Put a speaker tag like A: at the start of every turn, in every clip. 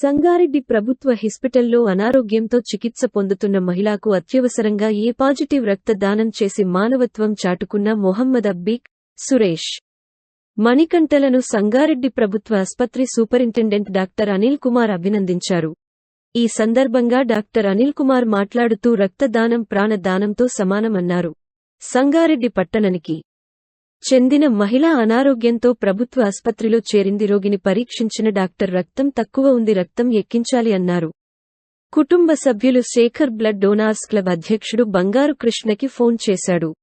A: సంగారెడ్డి ప్రభుత్వ హాస్పిటల్లో అనారోగ్యంతో చికిత్స పొందుతున్న మహిళకు అత్యవసరంగా ఏ పాజిటివ్ రక్తదానం చేసి మానవత్వం చాటుకున్న మొహమ్మద్ అబ్బీక్ సురేష్. మణికంఠలను సంగారెడ్డి ప్రభుత్వ ఆస్పత్రి సూపరింటెండెంట్ డాక్టర్ అనిల్ కుమార్ అభినందించారు. ఈ సందర్భంగా డాక్టర్ అనిల్ కుమార్ మాట్లాడుతూ రక్తదానం ప్రాణదానంతో సమానమన్నారు. సంగారెడ్డి పట్టణానికి చెందిన మహిళ అనారోగ్యంతో ప్రభుత్వ ఆస్పత్రిలో చేరింది రోగిని పరీక్షించిన డాక్టర్ రక్తం తక్కువ ఉంది రక్తం ఎక్కించాలి అన్నారు. కుటుంబ సభ్యులు శేఖర్ బ్లడ్ డోనార్స్ క్లబ్ అధ్యక్షుడు బంగారు కృష్ణకి ఫోన్ చేశాడు.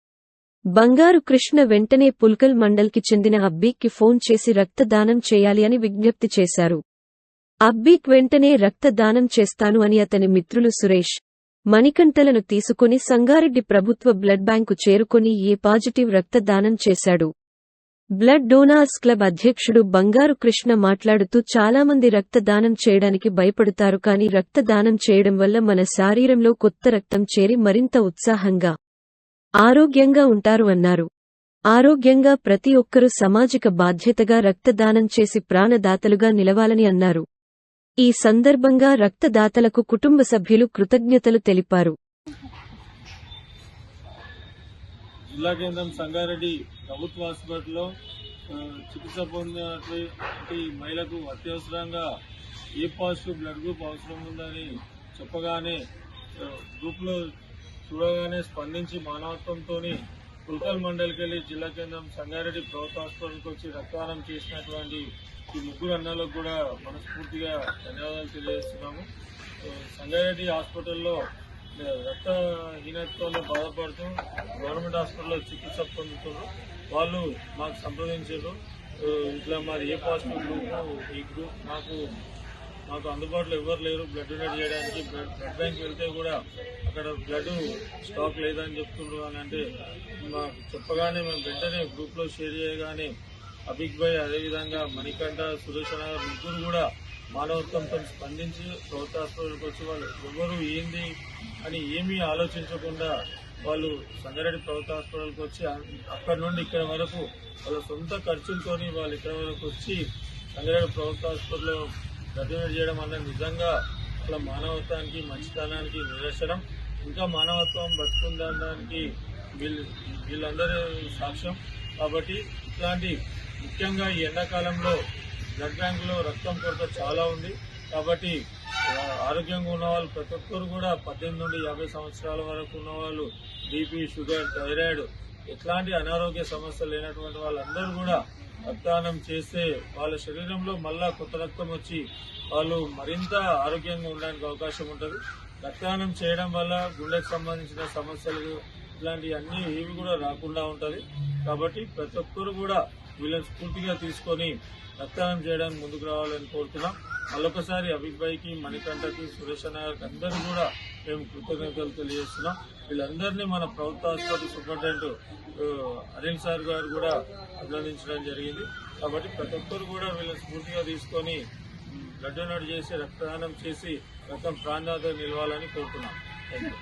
A: బంగారు కృష్ణ వెంటనే పుల్కల్ మండల్కి చెందిన అబ్బీక్కి ఫోన్ చేసి రక్తదానం చేయాలి అని విజ్ఞప్తి చేశారు. అబ్బీక్ వెంటనే రక్తదానం చేస్తాను అని అతని మిత్రులు సురేష్ మణికంఠలను తీసుకుని సంగారెడ్డి ప్రభుత్వ బ్లడ్ బ్యాంకు చేరుకుని ఏ పాజిటివ్ రక్తదానం చేశాడు. బ్లడ్ డోనార్స్ క్లబ్ అధ్యక్షుడు బంగారు కృష్ణ మాట్లాడుతూ చాలామంది రక్తదానం చేయడానికి భయపడతారు కానీ రక్తదానం చేయడం వల్ల మన శారీరంలో కొత్త రక్తం చేరి మరింత ఉత్సాహంగా ఆరోగ్యంగా ఉంటారు అన్నారు. ఆరోగ్యంగా ప్రతి ఒక్కరూ సామాజిక బాధ్యతగా రక్తదానం చేసి ప్రాణదాతలుగా నిలవాలని అన్నారు. ఈ సందర్భంగా రక్తదాతలకు కుటుంబ సభ్యులు కృతజ్ఞతలు తెలిపారు.
B: జిల్లా కేంద్రం సంగారెడ్డి ప్రభుత్వ హాస్పిటల్లో చికిత్స పొందినటువంటి మహిళకు అత్యవసరంగా ఏ పాజిటివ్ బ్లడ్ గ్రూప్ అవసరం ఉందని చెప్పగానే గ్రూప్లో చూడగానే స్పందించి మానవత్వంతో పుల్కల్ మండలికి వెళ్ళి జిల్లా కేంద్రం సంగారెడ్డి ప్రభుత్వ హాస్పిటల్కి వచ్చి రక్తదానం చేసినటువంటి ఈ ముగ్గురు అన్నలకు కూడా మనస్ఫూర్తిగా ధన్యవాదాలు తెలియజేస్తున్నాము. సంగారెడ్డి హాస్పిటల్లో రక్తహీనతతో బాధపడుతూ గవర్నమెంట్ హాస్పిటల్లో చికిత్స పొందుతున్నారు. వాళ్ళు మాకు సంప్రదించారు. ఇట్లా మరి ఏ పాజిటివ్ గ్రూప్ ఈ గ్రూప్ మాకు మాకు అందుబాటులో ఎవరు లేరు. బ్లడ్ డొనేట్ చేయడానికి బ్లడ్ బ్లడ్ బ్యాంక్ వెళ్తే కూడా అక్కడ బ్లడ్ స్టాక్ లేదని చెప్తుండ్రు అని అంటే మాకు చెప్పగానే మేము వెంటనే గ్రూప్లో షేర్ చేయగానే అభిక్ భాయ్ అదేవిధంగా మణికంఠ సురేష్ నగర్ ముగ్గురు కూడా మానవత్వంతో స్పందించి ప్రభుత్వ హాస్పిటల్కి వచ్చి వాళ్ళు ఎవరు ఏంది అని ఏమీ ఆలోచించకుండా వాళ్ళు సంగారెడ్డి ప్రభుత్వ హాస్పిటల్కి వచ్చి అక్కడి నుండి ఇక్కడ వరకు వాళ్ళ సొంత ఖర్చులతోని వాళ్ళు ఇక్కడ వరకు వచ్చి సంగారెడ్డి ప్రభుత్వ హాస్పిటల్లో డొనేట్ చేయడం అన్నది నిజంగా అసలు మానవత్వానికి మంచితనానికి నిదర్శనం. ఇంకా మానవత్వం బతుకుందనడానికి వీళ్ళు వీళ్ళందరూ సాక్ష్యం. కాబట్టి ఇట్లాంటి ముఖ్యంగా ఈ ఎండాకాలంలో బ్లడ్ బ్యాంకులో రక్తం కొరత చాలా ఉంది. కాబట్టి ఆరోగ్యంగా ఉన్న వాళ్ళు ప్రతి ఒక్కరు కూడా పద్దెనిమిది నుండి యాభై సంవత్సరాల వరకు ఉన్న వాళ్ళు బీపీ షుగర్ థైరాయిడ్ ఎట్లాంటి అనారోగ్య సమస్యలు లేనటువంటి వాళ్ళందరూ కూడా రక్తదానం చేస్తే వాళ్ళ శరీరంలో మళ్ళా కొత్త రక్తం వచ్చి వాళ్ళు మరింత ఆరోగ్యంగా ఉండడానికి అవకాశం ఉంటుంది. రక్తదానం చేయడం వల్ల గుండెకు సంబంధించిన సమస్యలు ఇలాంటివి అన్నీ ఏవి కూడా రాకుండా ఉంటుంది. కాబట్టి ప్రతి ఒక్కరు కూడా వీళ్ళని స్ఫూర్తిగా తీసుకొని రక్తదానం చేయడానికి ముందుకు రావాలని కోరుతున్నాం. మళ్ళొకసారి అభిబాయికి మణికంఠకి సురేష్ నాయక్ అందరూ కూడా మేము కృతజ్ఞతలు తెలియజేస్తున్నాం. వీళ్ళందరినీ మన ప్రభుత్వ ఆసుపత్రి సూపరింటెండెంట్ అనిల్ సార్ గారు కూడా అభినందించడం జరిగింది. కాబట్టి ప్రతి ఒక్కరు కూడా వీళ్ళని స్ఫూర్తిగా తీసుకొని బ్లడ్ డొనేట్ చేసి రక్తదానం చేసి రక్తం ప్రాణదాత నిలవాలని కోరుతున్నాం. Thank you